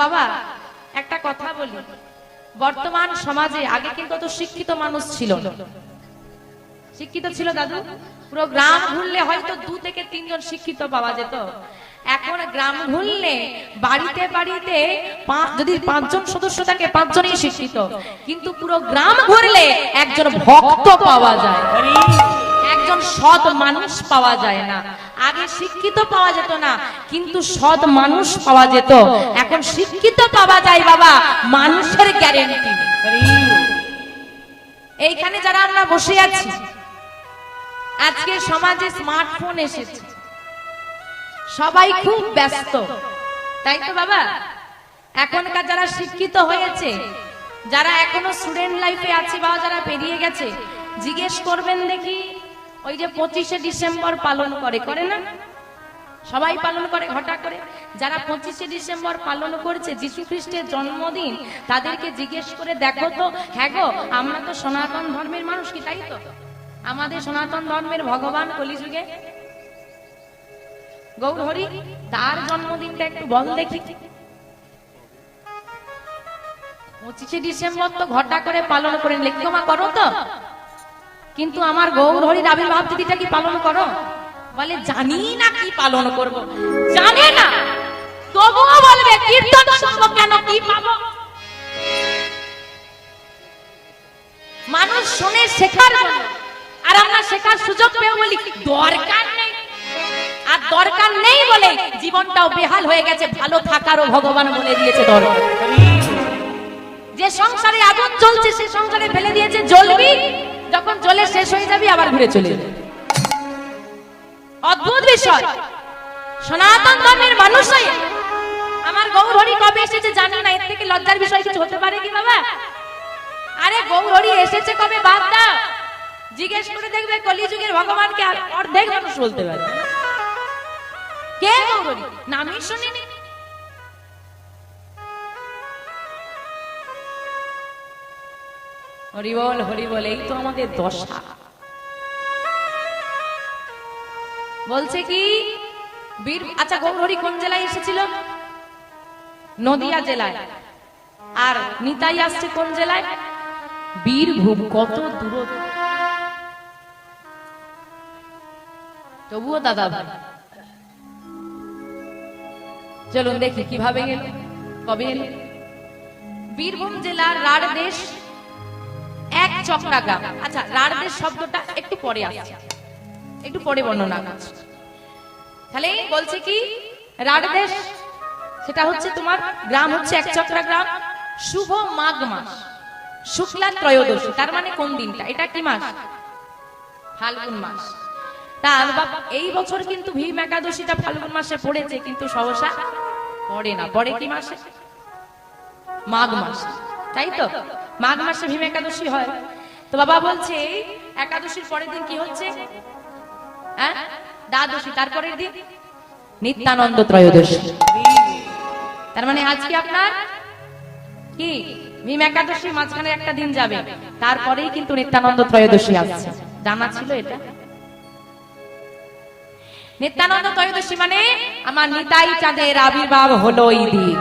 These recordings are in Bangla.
বাবা, একটা কথা বলি। বর্তমান সমাজে আগে কিন্তু অত শিক্ষিত মানুষ ছিল শিক্ষিত ছিল দাদু? পুরো গ্রাম ঘুরলে হয়তো দু থেকে তিনজন শিক্ষিত পাওয়া যেত। এখন গ্রাম ঘুরলে বাড়িতে বাড়িতে যদি পাঁচজন সদস্য থাকে, পাঁচজনই শিক্ষিত। কিন্তু পুরো গ্রাম ঘুরলে একজন ভক্ত পাওয়া যায় একজন সৎ মানুষ পাওয়া যায় না। আগে শিক্ষিত পাওয়া যেত না, কিন্তু সৎ মানুষ পাওয়া যেত। এখন শিক্ষিত পাওয়া যায় বাবা, মানুষের গ্যারেন্টি এইখানে যারা আমরা বসে আছি, আজকে সমাজে স্মার্টফোন এসেছে। সবাই খুব ব্যস্ত, তাই তো বাবা? এখনকার যারা শিক্ষিত হয়েছে, যারা এখনও স্টুডেন্ট লাইফে আছে বা যারা পেরিয়ে গেছে, জিজ্ঞেস করবেন দেখি ওই যে পঁচিশে ডিসেম্বর পালন করে করে না? সবাই পালন করে, ঘটা করে। যারা পঁচিশে ডিসেম্বর পালন করছে যীশু খ্রিস্টের জন্মদিন, তাদেরকে জিজ্ঞেস করে, দেখো তো হ্যাঁ গো, আমরা তো সনাতন ধর্মের মানুষ কি, তাই তো? আমাদের সনাতন ধর্মের ভগবান কলিযুগে। গৌরহরি, তার জন্মদিনটা একটু বল দেখি। পঁচিশে ডিসেম্বর তো ঘটা করে পালন করে লেখমা করো তো। কিন্তু আমার গৌরহরির আবির্ভাব তিথিটা কি পালন করো? বলে, জানি না কি পালন করব। জানে না। তবুও বলবে, কীর্তন শুনব কেন, কি পাবো? মানুষ শুনে শেখার জন্য, আর আমরা শেখার সুযোগ পেয়ে বলি, দরকার নেই। আর দরকার নেই বলে জীবনটাও বেহাল হয়ে গেছে, ভালো থাকারও ভগবান বলে দিয়েছে দরকার। যে সংসারে আগুন চলছে সে সংসারে ফেলে দিয়েছে, জ্বলবি। যখন জ্বলে শেষ হয়ে যাবি, আবার ঘুরে চলে অদ্ভুত বিষয়। সনাতন ধর্মের মানুষ আমার গৌরহরি কবে এসেছে জানি না, এর থেকে লজ্জার বিষয় কিছু হতে পারে কি বাবা? আরে গৌরহরি এসেছে কবে বাদ দাও জিজ্ঞেস করে দেখবে কলিযুগের ভগবানকে অর্ধেক মানুষ বলতে পারে। কে গৌরহরি? নামই শুনিনি। হরিবল হরিবল এই তো আমাদের দশা। বলছে কি, বীর আচ্ছা গৌরহরি কোন জেলায় এসেছিল? নদিয়া জেলায়। আর নিতাই আসছে কোন জেলায়? বীরভূম, কত দূর। তবুও দাদা চলুন দেখি কীভাবে গেল কবে বীরভূম জেলার রাড়দেশ এক চক্রা আচ্ছা শব্দটা একটু পরে আসছে। একটু পরে বর্ণনা তাহলে বলছে কি রাড়দেশ সেটা হচ্ছে তোমার, গ্রাম হচ্ছে এক চক্রা গ্রাম। শুভ মাঘ মাস, শুক্লা ত্রয়োদশী, তার মানে কোন দিনটা? এটা কি মাস? ফাল্গুন মাস। তা এই বছর কিন্তু ভীম একাদশীটা ফাল্গুন মাসে পড়েছে, কিন্তু সহসা পড়ে না। পড়ে কি মাসে? মাঘ মাস। তাই তো? মাঘ মাসে ভীম একাদশী হয়। তো বাবা বলছে, একাদশীর পরের দিন কি হচ্ছে? হ্যাঁ? দ্বাদশী, তারপরের দিন? নিত্যানন্দ ত্রয়োদশী। তার মানে আজকে আপনার? কি? ভীম একাদশীর মাঝখানে একটা দিন যাবে। তারপরেই কিন্তু নিত্যানন্দ ত্রয়োদশী আসছে। জানা ছিল এটা? নিত্যানন্দ ত্রয়োদশী মানে আমার নিতাই চাঁদের আবির্ভাব হলো এই দিন।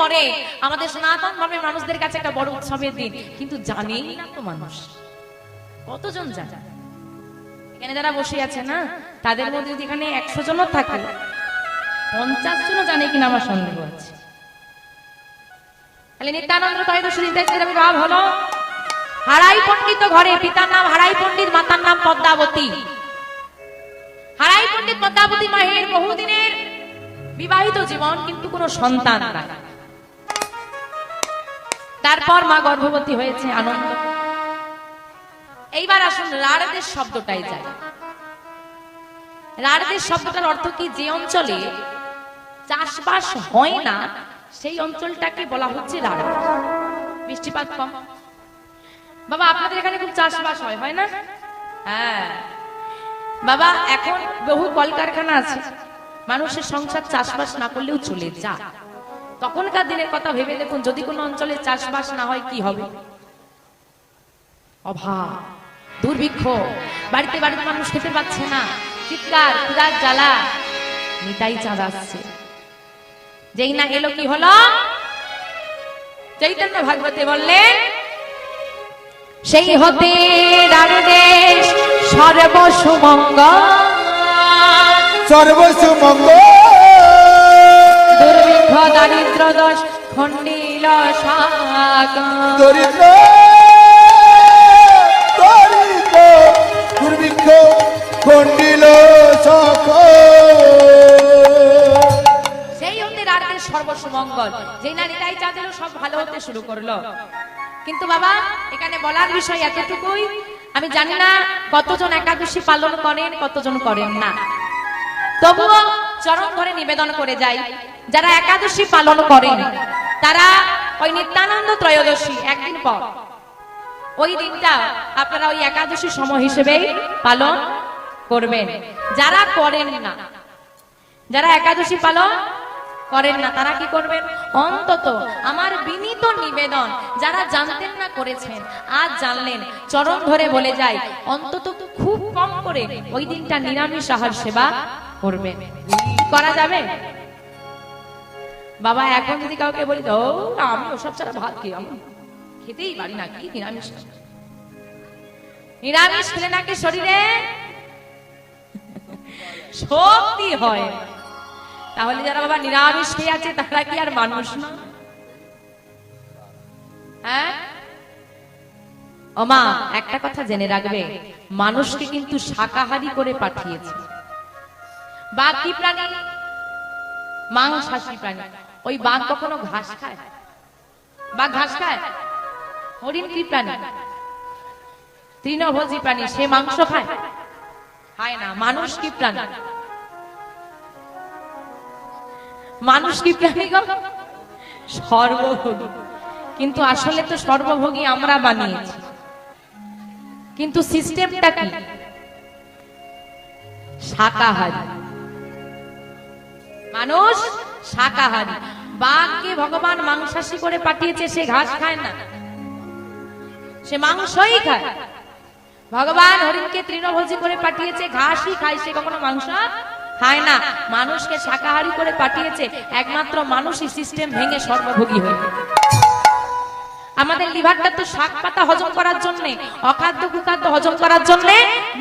পরে আমাদের সনাতন ধর্মের মানুষদের কাছে একটা বড় উৎসবের দিন। কিন্তু জানেই না তো মানুষ। কতজন জানে? এখানে যারা বসে আছে না, তাদের মধ্যে যদি এখানে একশো জনও থাকে, পঞ্চাশ জনও জানে কিনা আমার সন্দেহ আছে। তাহলে নিত্যানন্দ দিন থেকে আবির্ভাব হলো, হারাই পণ্ডিত ঘরে পিতার নাম, হারাই পণ্ডিত মাতার নাম পদ্মাবতী। হারাই পণ্ডিত পদ্মাবতী মায়ের বহুদিনের বিবাহিত জীবন কিন্তু কোনো সন্তান নাই। তারপর মা গর্ভবতী হয়েছে, আনন্দ। এইবার আসুন, রাড়দের শব্দটাই যায় রাড়দের শব্দটার অর্থ কি? যে অঞ্চলে চাষবাস হয় না, সেই অঞ্চলটাকে বলা হচ্ছে রাড়। বৃষ্টিপাত কম। বাবা, আপনাদের এখানে খুব চাষবাস হয় হয় না? হ্যাঁ। বাবা, এখন বহু কলকারখানা আছে। মানুষের সংসার চাষবাস না করলেও চলে যা তখনকার দিনের কথা ভেবে দেখুন, যদি কোনো অঞ্চলে চাষবাস না হয়, কি হবে? অভাব, দুর্ভিক্ষ, বাড়িতে বাড়িতে মানুষ খেতে পাচ্ছে না, চিৎকার, ক্ষুধার জ্বালা, নিতাই চাঁদ আসছে। যেই না এলো কি হলো? চৈতন্য ভাগবতে বললেন, সেই হতে রাগদেশ সর্বসুমঙ্গল। সর্বসুমঙ্গল। দুর্ভিক্ষ দারিদ্র দোষ খণ্ডিল শাক। দরিদ্র দুর্ভিক্ষ খণ্ডিল সর্বসুমঙ্গল। সব ভালো হতে শুরু করল। কিন্তু বাবা এখানে বলার বিষয় এতটুকুই আমি জানি না কতজন একাদশী পালন করেন কতজন করেন না। তবুও চরণ ধরে নিবেদন করে যাই। যারা একাদশী পালন করেন, তারা ওই নিত্যানন্দ ত্রয়োদশী একদিন পর। ওই দিনটা আপনারা ওই একাদশী সময় হিসেবে পালন করবেন। যারা করেন না, যারা একাদশী পালন করেন না, তারা কি করবেন? অন্তত আমার বিনীত নিবেদন, যারা জানতেন না করেছেন, আজ জানলেন, চরণ ধরে বলে যায়, অন্তত খুব কম করে ওই দিনটা নিরামিষ আহার সেবা করবেন। করা যাবে? বাবা এখন যদি কাউকে বলি না, আমি ওসব ছাড়া ভাত কি আমি খেতেই পারি না কি নিরামিষ? নিরামিষ খেলে নাকি শরীরে শক্তি হয়। তাহলে যারা বাবা নিরামিষ খেয়ে আছে তারা কি আর মানুষ না? হ্যাঁ? ও মা একটা কথা জেনে রাখবে মানুষকে কিন্তু শাকাহারি করে পাঠিয়েছে। বাঘ কি প্রাণী মাংসাশী প্রাণী। ওই বাঘ কখনো ঘাস খায়? বাঘ ঘাস খায়? হরিণ কি প্রাণী? তৃণভোজী প্রাণী, সে মাংস খায়? খায় না। মানুষ কি প্রাণী? মানুষ কি প্রাণী গো? সর্বভোগী। কিন্তু আসলে তো সর্বভোগী আমরা বানিয়েছি। কিন্তু সিস্টেমটা কি? শাকাহারি। মানুষ শাকাহারি। বাঘকে ভগবান মাংসাশী করে পাঠিয়েছে, সে ঘাস খায় না। সে মাংসই খায়। ভগবান হরিণকে তৃণভোজী করে পাঠিয়েছে, ঘাসই খায়। সে কখনো মাংস খায় না। মানুষকে শাকাহারি করে পাঠিয়েছে, একমাত্র মানুষই সিস্টেম ভেঙে সর্বভোগী হয়ে আমাদের লিভারটা তো শাক পাতা হজম করার জন্য, অখাদ্য কুখাদ্য হজম করার জন্য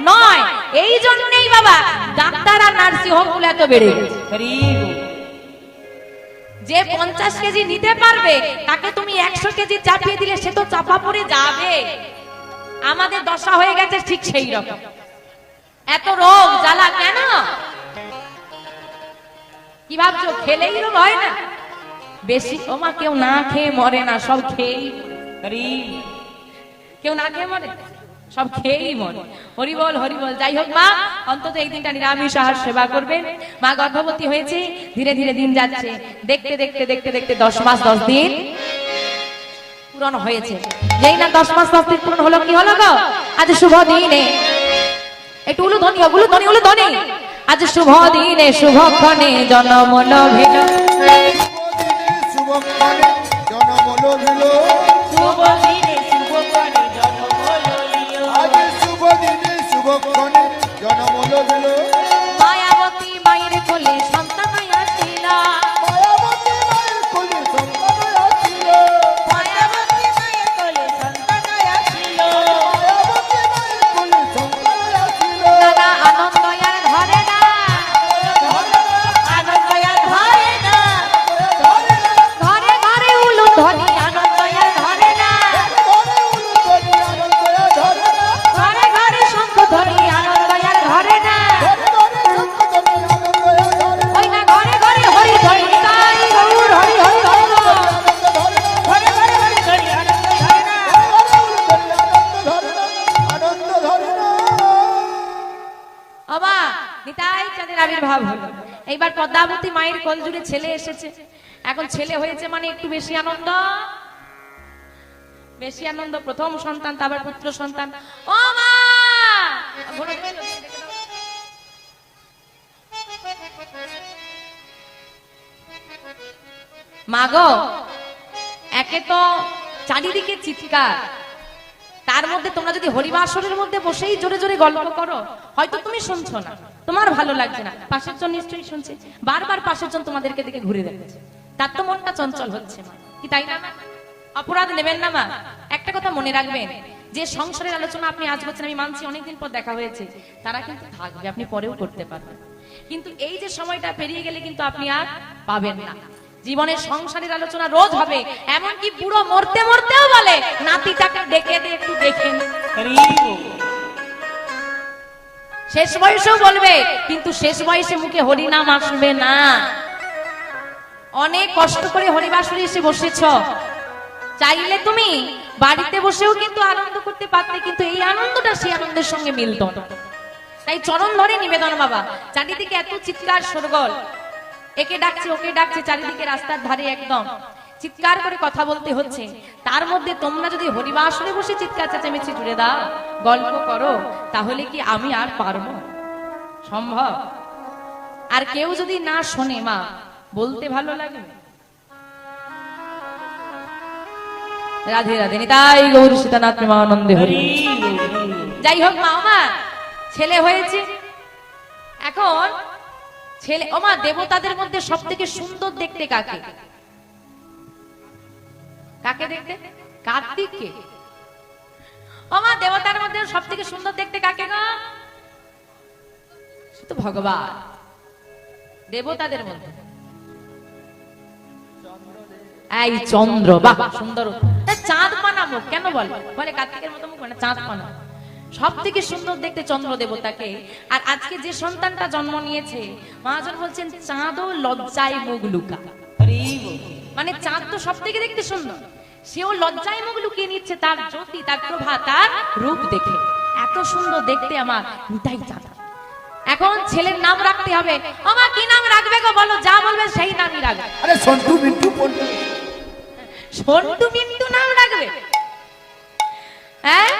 নয়। এই জন্যই বাবা, ডাক্তার আর নার্সিং হোমগুলো এত বেড়ে গেছে। যে পঞ্চাশ কেজি নিতে পারবে, তাকে তুমি একশো কেজি চাপিয়ে দিলে সে তো চাপা পড়ে যাবে। আমাদের দশা হয়ে গেছে ঠিক সেই রকম। এত রোগ, জ্বালা কেন? কি ভাবছ, খেলেই রোগ হয় না? বেশি ওমা কেউ না খেয়ে মরে না, সব হরি কেউ না খেয়ে মরে? সব খেয়েই মরে। হরি বল হরি বল যাই হোক মা অন্তত এই দিনটা নিরামিষ আহার সেবা করবেন মা গর্ভবতী হয়েছে ধীরে ধীরে দিন যাচ্ছে। দেখতে দেখতে দেখতে দেখতে দশ মাস দশ দিন পূরণ হয়েছে। যেই না দশ মাস দশ দিন পূরণ হলো কি হলো গো? আজ শুভ দিনে। একটু উলু হোক, উলু ধ্বনি উলু ধ্বনি আজ শুভ দিনে শুভক্ষণে জন্ম লভিল শুভক্ষণে জনমল ভিল নিতাই চাঁদের আবির্ভাব হলো। এইবার পদ্মাবতী মায়ের কল জুড়ে ছেলে এসেছে। এখন ছেলে হয়েছে মানে একটু বেশি আনন্দ। বেশি আনন্দ প্রথম সন্তান তারপর পুত্র সন্তান। ও মা! ঘোড়া ঘোড়া চলছে, দেখে দাও। মা গো একে তো চারিদিকে চিৎকার। তার মধ্যে তোমরা যদি হরিবাসরের মধ্যে বসেই জোরে জোরে গল্প করো হয়তো তুমি শুনছো না। তোমার ভালো লাগছে না। পাশের জন নিশ্চয়ই শুনছে। বারবার পাশের জন তোমাদেরকে দিকে ঘুরে দেখছে। তার তো মনটা চঞ্চল হচ্ছে কি তাই না অপরাধ নেবেন না মা। একটা কথা মনে রাখবেন, যে সংসারের আলোচনা আপনি আজ করছেন, আমি মানছি অনেকদিন পর দেখা হয়েছে, তারা কিন্তু থাকবে, আপনি পরেও করতে পারবেন। কিন্তু এই যে সময়টা পেরিয়ে গেলে কিন্তু আপনি আর পাবেন না। জীবনের সংসারের আলোচনা রোজ হবে, এমনকি পুরো মরতে মরতেও বলে, নাতিটাকে ডেকে দিয়ে একটু দেখেন। শেষ বয়সেও বলবে, কিন্তু শেষ বয়সে মুখে হরিনাম আসবে না। অনেক কষ্ট করে হরিবাসরে এসে বসেছ। চাইলে তুমি বাড়িতে বসেও কিন্তু আনন্দ করতে পারতে, কিন্তু এই আনন্দটা সেই আনন্দের সঙ্গে মিলত। তাই চরণ ধরে নিবেদন বাবা, চারিদিকে এত চিৎকার সরগোল একে ডাকছে, ওকে ডাকছে, চারিদিকে রাস্তার ধারে একদম। চিৎকার করে কথা বলতে হচ্ছে। তার মধ্যে তোমরা যদি হরিবাসরে বসে চিৎকার চেঁচামেচি জুড়ে দাও, গল্প করো, তাহলে কি আমি আর পারব? সম্ভব? আর কেউ যদি না শোনে, মা, বলতে ভালো লাগবে? রাধে রাধে, নিতাই গৌর সীতানাথ প্রেমানন্দে হরি। যাই হোক, মা মা, ছেলে হয়েছে। এখন ছেলে ওমা দেবতাদের মধ্যে সব থেকে সুন্দর দেখতে কাকে? কাকে দেখতে? কার্তিককে। ওমা দেবতার মধ্যে সব থেকে সুন্দর দেখতে কাকে গো? তো ভগবান। দেবতাদের মধ্যে। এই চন্দ্র বাহ সুন্দর। চাঁদ বানাবো কেন বলে? বলে কার্তিকের মতো মুখ মানে চাঁদ বানাবো সব থেকে সুন্দর দেখতে চন্দ্র দেবতাকে। আর আজকে যে সন্তানটা জন্ম নিয়েছে মহাজন বলছেন চাঁদও লজ্জায় মুখ লুকা। মানে চাঁদ তো সব থেকে দেখতে সুন্দর। সেও লজ্জায় মুখ লুকিয়ে নিচ্ছে তার জ্যোতি তার প্রভা তার রূপ দেখে। এত সুন্দর দেখতে আমার নিতাই চাঁদ এখন ছেলের নাম রাখতে হবে। আমার কি নাম রাখবে গো বলো যা বলবে সেই নামই রাখবে। আরে সন্টু মিন্টু সন্টু মিন্টু নাম রাখবে? হ্যাঁ?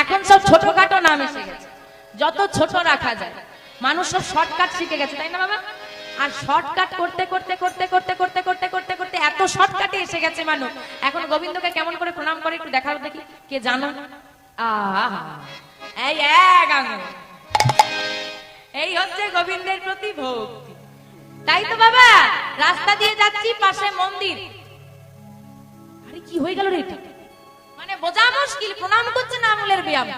এখন সব ছোটখাটো নাম এসে গেছে। যত ছোট রাখা যায়। মানুষ সব শর্টকাট শিখে গেছে তাই না বাবা? আর শর্টকাট করতে করতে করতে করতে করতে করতে করতে করতে এত শর্টকাটে এসে গেছে মানুষ। এখন গোবিন্দকে কেমন করে প্রণাম করে একটু দেখাও দেখি, কে জানো? এই এই হচ্ছে গোবিন্দের প্রতি ভক্তি তাই তো বাবা, রাস্তা দিয়ে যাচ্ছি, পাশে মন্দির। আরে কি হয়ে গেল রে মানে বোঝা মুশকিল, প্রণাম করছে না আমলের ব্যায়াম।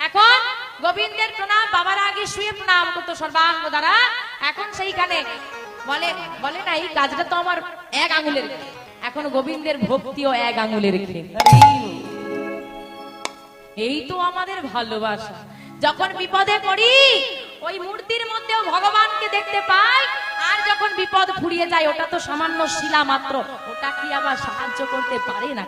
এখন গোবিন্দের প্রণাম, বাবার আগে শুয়ে প্রণাম করতো সর্বাঙ্গ দ্বারা। এখন সেইখানে বলে বলে না এই কাজটা তো আমার এক আঙুলের এখন গোবিন্দের ভক্তিও এক আঙুলের এই তো আমাদের ভালোবাসা। যখন বিপদে পড়ি, ওই মূর্তির মধ্যেও ভগবানকে দেখতে পাই, আর যখন বিপদ ফুরিয়ে যায়, ওটা তো সামান্য শিলা মাত্র, ওটা কি আবার সাহায্য করতে পারে না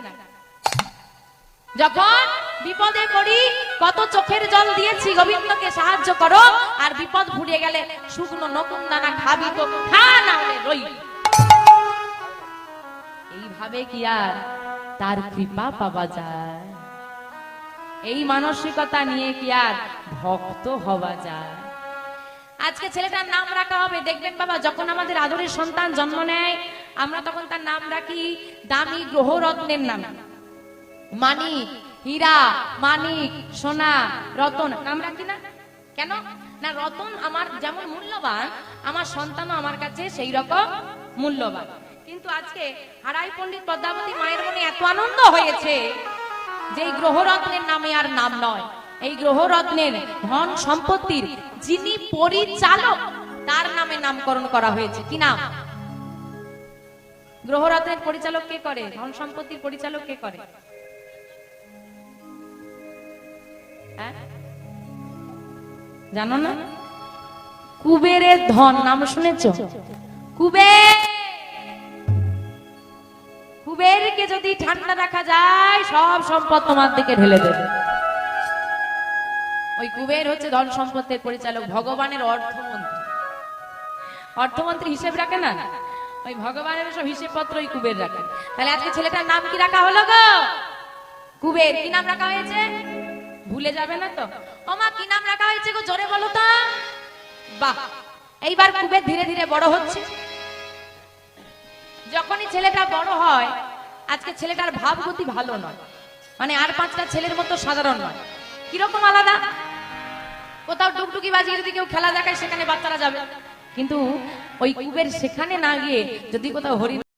যখন বিপদে পড়ি, কত চোখের জল দিয়েছি, গোবিন্দকে সাহায্য করো। আর বিপদ ভুলে গেলে শুকনো নতুন দানা খাবি তো না রই। এইভাবে কি আর তার কৃপা পাওয়া যায়? এই মানসিকতা নিয়ে কি আর ভক্ত হওয়া যায়? আজকে ছেলেটার নাম রাখা হবে। দেখবেন বাবা, যখন আমাদের আদরের সন্তান জন্ম নেয়, আমরা তখন তার নাম রাখি দামি গ্রহ গ্রহরত্নের নাম। মানিক, হীরা, মানিক, সোনা, রতন। নাম রাখি না? কেন? না, রতন আমার যেমন মূল্যবান, আমার সন্তানও আমার কাছে সেই রকম মূল্যবান। কিন্তু আজকে হারাই পণ্ডিত পদ্মাবতী মায়ের মনে এত আনন্দ হয়েছে যে এই গ্রহরত্নের নামে আর নাম নয়। এই গ্রহরত্নের ধন সম্পত্তির যিনি পরিচালক, তার নামে নামকরণ করা হয়েছে। কি নাম? গ্রহরত্নের পরিচালক কে করে? ধন সম্পত্তির পরিচালক কে করে? জানো না? কুবেরের ধন, নাম শুনেছ? কুবের! কুবেরকে যদি ঠান্ডা রাখা যায়, সব সম্পদ তোমার দিকে ঢেলে দেবে। ওই কুবের হচ্ছে ধন সম্পত্তির পরিচালক, ভগবানের অর্থমন্ত্রী। অর্থমন্ত্রী হিসেব রাখে না? ওই ভগবানের সব হিসেব পত্র ওই কুবের রাখে। তাহলে আজকে ছেলেটার নাম কি রাখা হলো গো? কুবের, কি নাম রাখা হয়েছে? ভুলে যাবে না তো? ওমা, কি নাম রাখা হয়েছে গো? জোরে বলো তো। বাহ, এইবার কুবের ধীরে ধীরে বড় হচ্ছে। যখনই ছেলেটা বড় হয়, আজকে ছেলেটার ভাবগতি ভালো নয়। মানে আর পাঁচটা ছেলের মতো সাধারণ নয়। কীরকম আলাদা? কোথাও টুকটুকি বাজিয়ে যদি কেউ খেলা দেখায়, সেখানে বাচ্চারা যাবে। কিন্তু ওই কুবের সেখানে না গিয়ে যদি কোথাও হরি